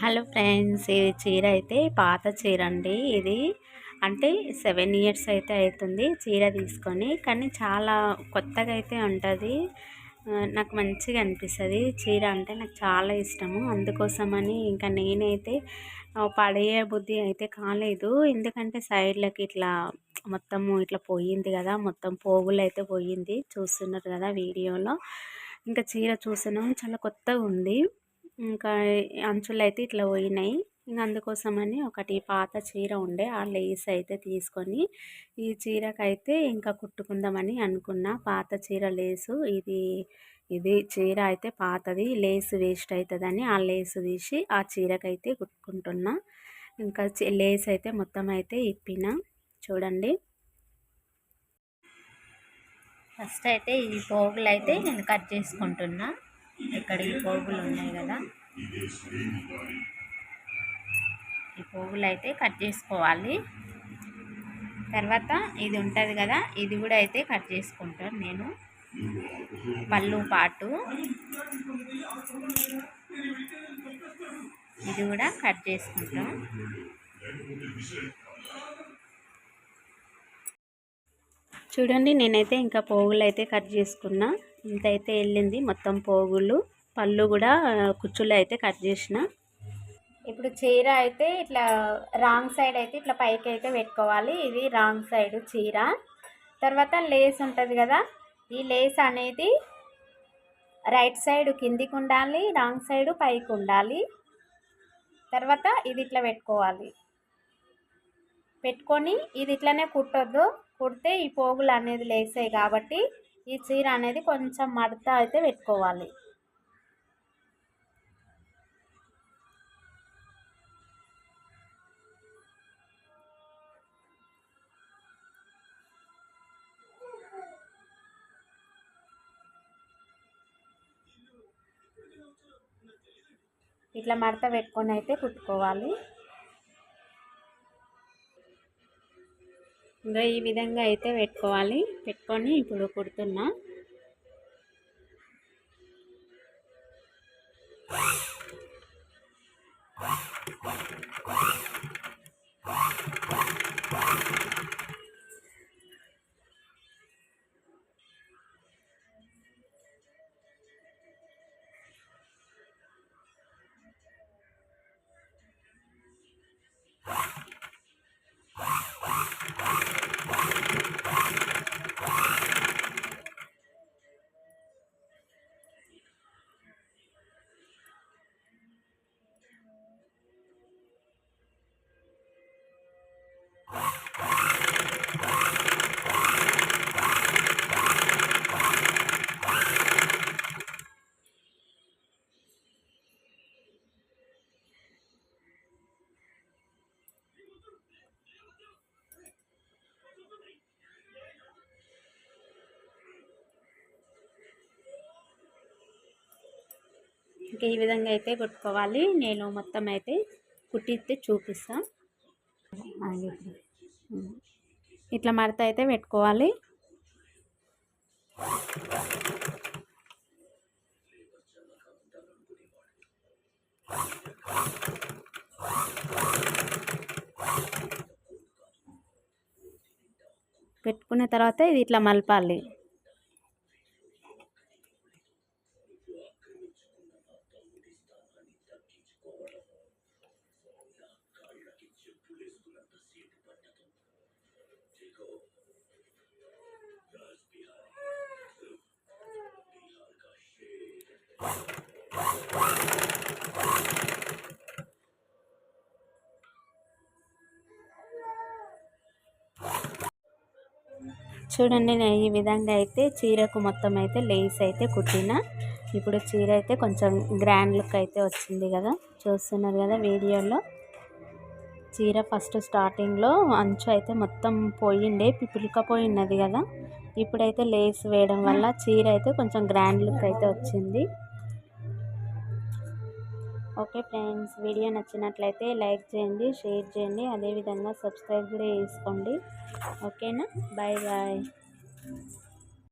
Hello friends ఇది చీర అయితే పాత చీర అండి ఇది. అంటే సెవెన్ ఇయర్స్ అయితే అవుతుంది చీర తీసుకొని కానీ చాలా కొత్తగా అయితే ఉంటుంది. నాకు మంచిగా అనిపిస్తుంది. చీర అంటే నాకు చాలా ఇష్టము. అందుకోసమని ఇంకా నేనైతే పడేయ బుద్ధి అయితే కాలేదు. ఎందుకంటే సైడ్లకి ఇట్లా మొత్తము ఇట్లా పోయింది కదా మొత్తం పోగులు అయితే పోయింది. చూస్తున్నారు కదా వీడియోలో. ఇంకా చీర చూసినాం చాలా కొత్తగా ఉంది. ఇంకా అంచులు అయితే ఇట్లా పోయినాయి. ఇంకా అందుకోసమని ఒకటి పాత చీర ఉండే ఆ లేస్ అయితే తీసుకొని ఈ చీరకైతే ఇంకా కుట్టుకుందామని అనుకున్న. పాత చీర లేసు ఇది ఇది చీర అయితే పాతది లేస్ వేస్ట్ అవుతుందని ఆ లేస్ తీసి ఆ చీరకైతే కుట్టుకుంటున్నా. ఇంకా లేస్ అయితే మొత్తం అయితే ఇప్పిన. చూడండి. ఫస్ట్ అయితే ఈ పోగులు అయితే నేను కట్ చేసుకుంటున్నా. ఇక్కడ ఈ పోగులు ఉన్నాయి కదా? ఈ పోగులు అయితే కట్ చేసుకోవాలి. తర్వాత ఇది ఉంటుంది కదా ఇది కూడా అయితే కట్ చేసుకుంటాను నేను. పళ్ళు పాటు. ఇది కూడా కట్ చేసుకుంటాం చూడండి నేనైతే ఇంకా పోగులు అయితే కట్ చేసుకున్నా. ఇంతైతే వెళ్ళింది. మొత్తం పోగులు పళ్ళు కూడా కుచ్చులు అయితే కట్ చేసిన. ఇప్పుడు చీర అయితే ఇట్లా రాంగ్ సైడ్ అయితే ఇట్లా పైకి అయితే పెట్టుకోవాలి. ఇది రాంగ్ సైడ్ చీర. తర్వాత లేస్ ఉంటుంది కదా ఈ లేస్ అనేది రైట్ సైడ్ కిందికి ఉండాలి రాంగ్ సైడ్ పైకి ఉండాలి. తర్వాత ఇది ఇట్లా పెట్టుకోవాలి. పెట్టుకొని ఇది ఇట్లనే కుట్టొద్దు. కుడితే ఈ పోగులు అనేది లేసాయి కాబట్టి ఈ చీర అనేది కొంచెం మడత అయితే పెట్టుకోవాలి. ఇట్లా మడత పెట్టుకొని అయితే కుట్టుకోవాలి. ఇంకా ఈ విధంగా అయితే పెట్టుకోవాలి. పెట్టుకొని ఇప్పుడు కుడుతున్నా. ఇంకా ఈ విధంగా అయితే కుట్టుకోవాలి. నేను మొత్తం అయితే కుట్టిస్తే చూపిస్తాను ఇట్లా మడత అయితే పెట్టుకోవాలి. పెట్టుకున్న తర్వాత ఇది ఇట్లా మలపాలి. చూడండి నేను ఈ విధంగా అయితే చీరకు మొత్తం అయితే లేస్ అయితే కుట్టిన. ఇప్పుడు చీర అయితే కొంచెం గ్రాండ్ లుక్ అయితే వచ్చింది కదా. చూస్తున్నారు కదా వీడియోలో. చీర ఫస్ట్ స్టార్టింగ్లో అంచు అయితే మొత్తం పోయిండే పిపిలికపోయినది కదా. ఇప్పుడైతే లేస్ వేయడం వల్ల చీర అయితే కొంచెం గ్రాండ్ లుక్ అయితే వచ్చింది. ఓకే ఫ్రెండ్స్ వీడియో నచ్చినట్లయితే లైక్ చేయండి షేర్ చేయండి అదేవిధంగా సబ్స్క్రైబ్ కూడా చేసుకోండి. ఓకేనా? Bye bye.